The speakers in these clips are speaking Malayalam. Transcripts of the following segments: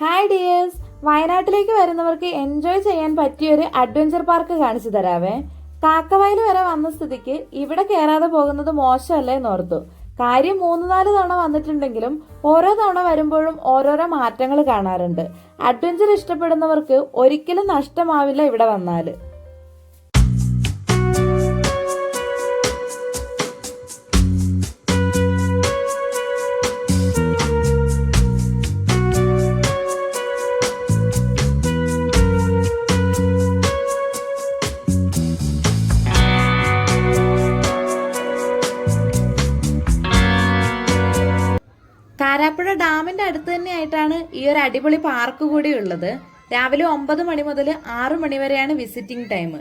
ഹായ് ഡിയേഴ്സ് വയനാട്ടിലേക്ക് വരുന്നവർക്ക് എൻജോയ് ചെയ്യാൻ പറ്റിയൊരു അഡ്വഞ്ചർ പാർക്ക് കാണിച്ചു തരാവേ. കാക്കവയൽ വരെ വന്ന സ്ഥിതിക്ക് ഇവിടെ കയറാതെ പോകുന്നത് മോശമല്ലേ എന്ന് ഓർത്തു. കാര്യം മൂന്ന് നാല് തവണ വന്നിട്ടുണ്ടെങ്കിലും ഓരോ തവണ വരുമ്പോഴും ഓരോരോ മാറ്റങ്ങൾ കാണാറുണ്ട്. അഡ്വഞ്ചർ ഇഷ്ടപ്പെടുന്നവർക്ക് ഒരിക്കലും നഷ്ടമാവില്ല ഇവിടെ വന്നാൽ അടുത്ത് തന്നെയായിട്ടാണ് ഈ ഒരു അടിപൊളി പാർക്ക് കൂടി ഉള്ളത്. രാവിലെ ഒമ്പത് മണി മുതൽ ആറ് മണി വരെയാണ് വിസിറ്റിംഗ് ടൈം.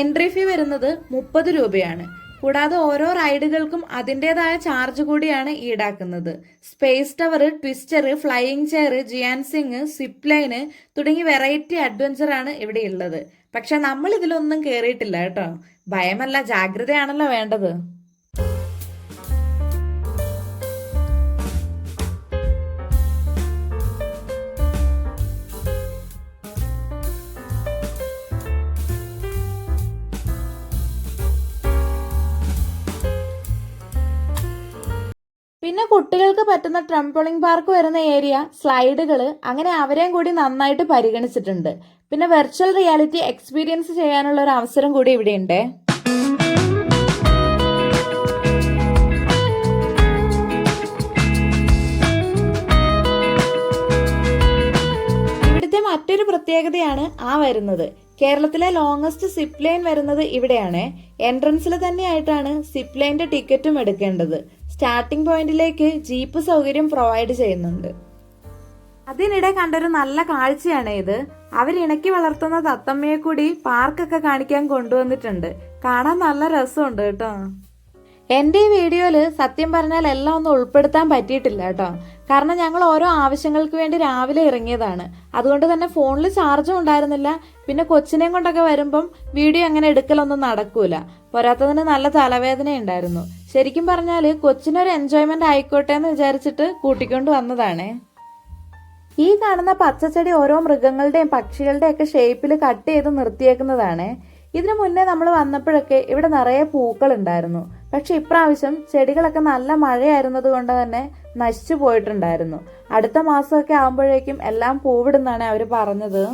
എൻട്രി ഫീ വരുന്നത് മുപ്പത് രൂപയാണ്. കൂടാതെ ഓരോ റൈഡുകൾക്കും അതിന്റെതായ ചാർജ് കൂടിയാണ് ഈടാക്കുന്നത്. Space tower twister flying chair ജിയാൻസിങ് zip line തുടങ്ങി വെറൈറ്റി അഡ്വഞ്ചർ ആണ് ഇവിടെ ഉള്ളത്. പക്ഷെ നമ്മൾ ഇതിലൊന്നും കേറിയിട്ടില്ല കേട്ടോ. ഭയമല്ല ജാഗ്രതയാണല്ലോ വേണ്ടത്. പിന്നെ കുട്ടികൾക്ക് പറ്റുന്ന ട്രംപോളിംഗ് പാർക്ക് വരുന്ന ഏരിയ സ്ലൈഡുകൾ അങ്ങനെ അവരെയും കൂടി നന്നായിട്ട് പരിഗണിച്ചിട്ടുണ്ട്. പിന്നെ വെർച്വൽ റിയാലിറ്റി എക്സ്പീരിയൻസ് ചെയ്യാനുള്ള ഒരു അവസരം കൂടി ഇവിടെയുണ്ട്. ഇവിടുത്തെ മറ്റൊരു പ്രത്യേകതയാണ് ആ വരുന്നത്. കേരളത്തിലെ ലോങ്ങസ്റ്റ് സിപ്പ് ലൈൻ വരുന്നത് ഇവിടെയാണ്. എൻട്രൻസിൽ തന്നെയായിട്ടാണ് സിപ്പ് ലൈന്റെ ടിക്കറ്റും എടുക്കേണ്ടത്. സ്റ്റാർട്ടിംഗ് പോയിന്റിലേക്ക് ജീപ്പ് സൗകര്യം പ്രൊവൈഡ് ചെയ്യുന്നുണ്ട്. അതിനിടെ കണ്ടൊരു നല്ല കാഴ്ചയാണ് ഇത്. അവരിണക്കി വളർത്തുന്ന തത്തമ്മയെ കൂടി പാർക്കൊക്കെ കാണിക്കാൻ കൊണ്ടുവന്നിട്ടുണ്ട്. കാണാൻ നല്ല രസമുണ്ട് കേട്ടോ. എന്റെ ഈ വീഡിയോയിൽ സത്യം പറഞ്ഞാൽ എല്ലാം ഒന്നും ഉൾപ്പെടുത്താൻ പറ്റിയിട്ടില്ല കേട്ടോ. കാരണം ഞങ്ങൾ ഓരോ ആവശ്യങ്ങൾക്ക് വേണ്ടി രാവിലെ ഇറങ്ങിയതാണ്. അതുകൊണ്ട് തന്നെ ഫോണിൽ ചാർജും ഉണ്ടായിരുന്നില്ല. പിന്നെ കൊച്ചിനെയും കൊണ്ടൊക്കെ വരുമ്പം വീഡിയോ അങ്ങനെ എടുക്കലൊന്നും നടക്കൂല. പോരാത്തതിന് നല്ല തലവേദന ഉണ്ടായിരുന്നു. ശരിക്കും പറഞ്ഞാൽ കൊച്ചിനൊരു എൻജോയ്മെന്റ് ആയിക്കോട്ടെ എന്ന് വിചാരിച്ചിട്ട് കൂട്ടിക്കൊണ്ട് വന്നതാണേ. ഈ കാണുന്ന പച്ചച്ചെടി ഓരോ മൃഗങ്ങളുടെയും പക്ഷികളുടെയും ഒക്കെ ഷേപ്പിൽ കട്ട് ചെയ്ത് നിർത്തിയേക്കുന്നതാണ്. ഇതിനു മുന്നേ നമ്മൾ വന്നപ്പോഴൊക്കെ ഇവിടെ നിറയെ പൂക്കൾ ഉണ്ടായിരുന്നു. പക്ഷെ ഇപ്രാവശ്യം ചെടികളൊക്കെ നല്ല മഴയായിരുന്നത് കൊണ്ട് തന്നെ നശിച്ചു പോയിട്ടുണ്ടായിരുന്നു. അടുത്ത മാസമൊക്കെ ആകുമ്പോഴേക്കും എല്ലാം പൂവിടുന്നാണ് അവർ പറഞ്ഞത്.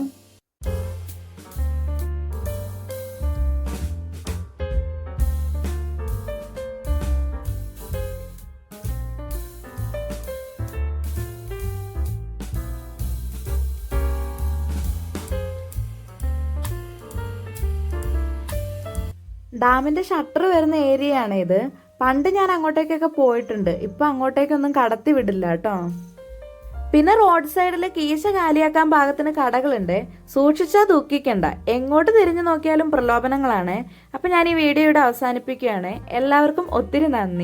ഡാമിന്റെ ഷട്ടർ വരുന്ന ഏരിയ ആണ് ഇത്. പണ്ട് ഞാൻ അങ്ങോട്ടേക്കൊക്കെ പോയിട്ടുണ്ട്. ഇപ്പൊ അങ്ങോട്ടേക്കൊന്നും കടത്തി വിടില്ല കേട്ടോ. പിന്നെ റോഡ് സൈഡിൽ കീശ കാലിയാക്കാൻ പാകത്തിന് കടകളുണ്ട്. സൂക്ഷിച്ചാൽ ദുഃഖിക്കണ്ട. എങ്ങോട്ട് തിരിഞ്ഞു നോക്കിയാലും പ്രലോഭനങ്ങളാണ്. അപ്പൊ ഞാൻ ഈ വീഡിയോ അവസാനിപ്പിക്കുകയാണ്. എല്ലാവർക്കും ഒത്തിരി നന്ദി.